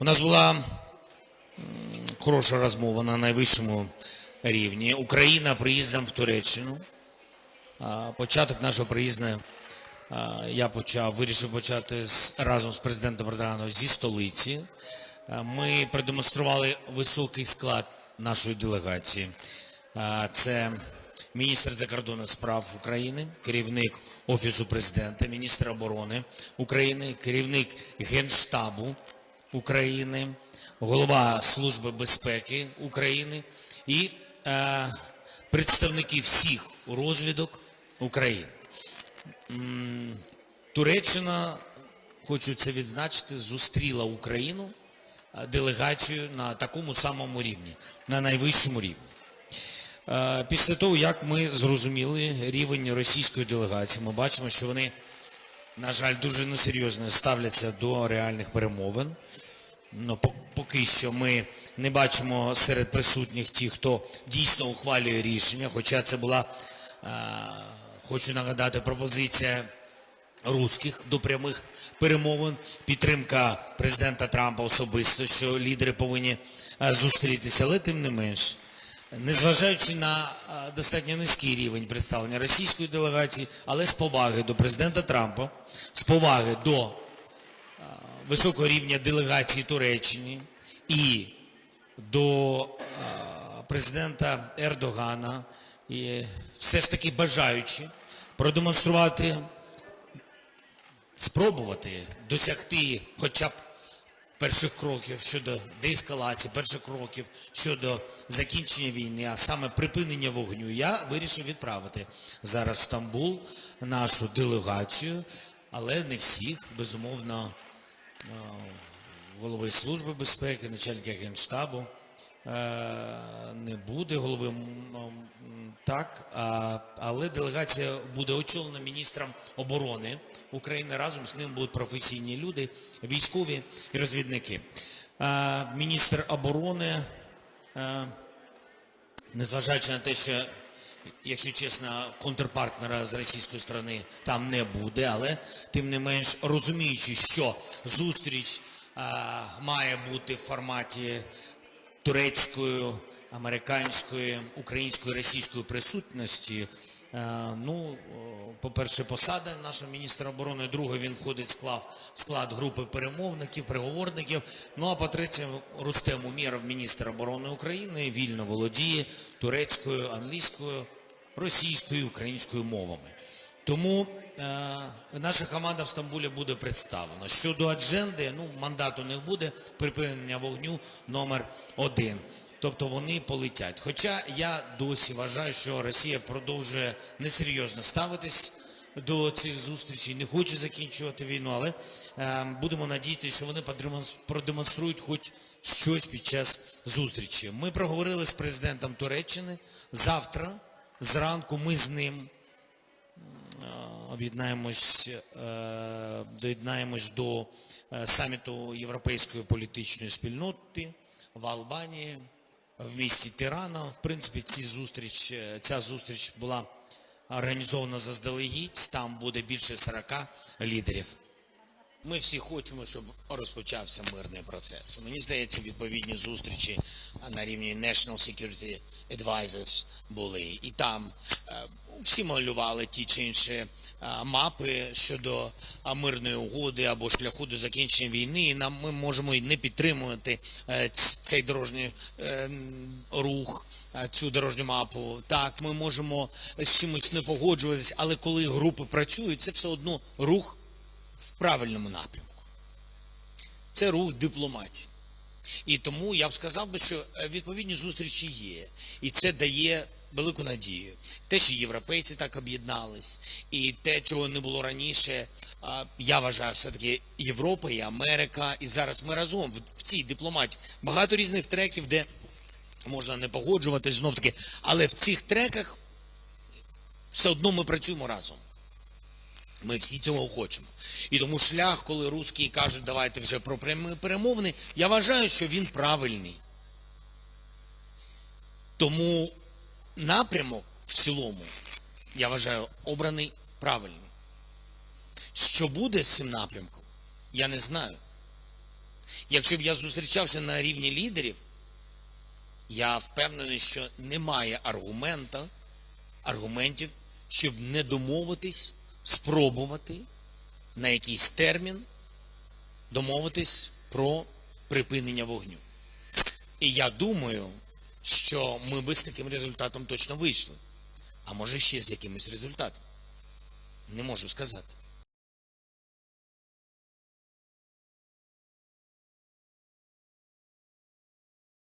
У нас була хороша розмова на найвищому рівні. Україна приїздом в Туреччину. Початок нашого приїзду я почав, вирішив почати разом з президентом Ердоганом зі столиці. Ми продемонстрували високий склад нашої делегації. Це міністр закордонних справ України, керівник Офісу президента, міністр оборони України, керівник Генштабу України, голова Служби безпеки України і е, представники всіх розвідок України. Туреччина, хочу це відзначити, зустріла Україну е, делегацією на такому самому рівні, на найвищому рівні. Е, Після того, як ми зрозуміли рівень російської делегації, ми бачимо, що вони, на жаль, дуже несерйозно ставляться до реальних перемовин. Ну, по- поки що ми не бачимо серед присутніх ті, хто дійсно ухвалює рішення, хоча це була, е, хочу нагадати, пропозиція русських до прямих перемовин, підтримка президента Трампа особисто, що лідери повинні е, зустрітися, але тим не менш. Незважаючи на достатньо низький рівень представлення російської делегації, але з поваги до президента Трампа, з поваги до високого рівня делегації Туреччини і до президента Ердогана, і все ж таки бажаючи продемонструвати, спробувати досягти хоча б перших кроків щодо деескалації, перших кроків щодо закінчення війни, а саме припинення вогню, я вирішив відправити зараз в Стамбул нашу делегацію, але не всіх, безумовно, голови Служби безпеки, начальника Генштабу е, не буде, голови так, але делегація буде очолена міністром оборони України. Разом з ним будуть професійні люди, військові і розвідники. Міністр оборони, незважаючи на те, що якщо чесно, контрпартнера з російської сторони там не буде, але тим не менш розуміючи, що зустріч має бути в форматі турецької, американської, української, російської присутності. е, Ну, по-перше, посада нашого міністра оборони. Друге, він входить в склад, в склад групи перемовників, переговорників. Ну а по-третє, Рустем Умєров, міністр оборони України, вільно володіє турецькою, англійською, російською, українською мовами. Тому е, наша команда в Стамбулі буде представлена. Щодо адженди, ну мандату них буде припинення вогню номер один. Тобто вони полетять. Хоча я досі вважаю, що Росія продовжує несерйозно ставитись до цих зустрічей, не хоче закінчувати війну, але е, будемо надіятися, що вони продемонструють хоч щось під час зустрічі. Ми проговорили з президентом Туреччини. Завтра зранку ми з ним об'єднаємось, е, доєднаємось до е, саміту Європейської політичної спільноти в Албанії, в місті Тирана. В принципі, ці зустріч, е, ця зустріч була організована заздалегідь. Там буде більше 40 лідерів. Ми всі хочемо, щоб розпочався мирний процес. Мені здається, відповідні зустрічі на рівні National Security Advisors були. І там е, всі малювали ті чи інші мапи щодо мирної угоди або шляху до закінчення війни. І нам ми можемо і не підтримувати е, цей дорожній е, рух. Цю дорожню мапу, так ми можемо з чимось не погоджуватись, але коли групи працюють, це все одно рух в правильному напрямку. Це рух дипломатії. І тому я б сказав би, що е, відповідні зустрічі є. І це дає велику надію. Те, що європейці так об'єднались, і те, чого не було раніше, я вважаю, все-таки Європа і Америка. І зараз ми разом в, цій дипломатії. Багато різних треків, де можна не погоджуватись знов таки, але в цих треках все одно ми працюємо разом. Ми всі цього хочемо. І тому шлях, коли русські кажуть, давайте вже про прямі перемовини, я вважаю, що він правильний. Тому напрямок в цілому, я вважаю, обраний правильний. Що буде з цим напрямком, я не знаю. Якщо б я зустрічався на рівні лідерів, я впевнений, що немає аргумента, аргументів, щоб не домовитись, спробувати на якийсь термін домовитись про припинення вогню. І я думаю, що ми би з таким результатом точно вийшли. А може ще з якимось результатом. Не можу сказати.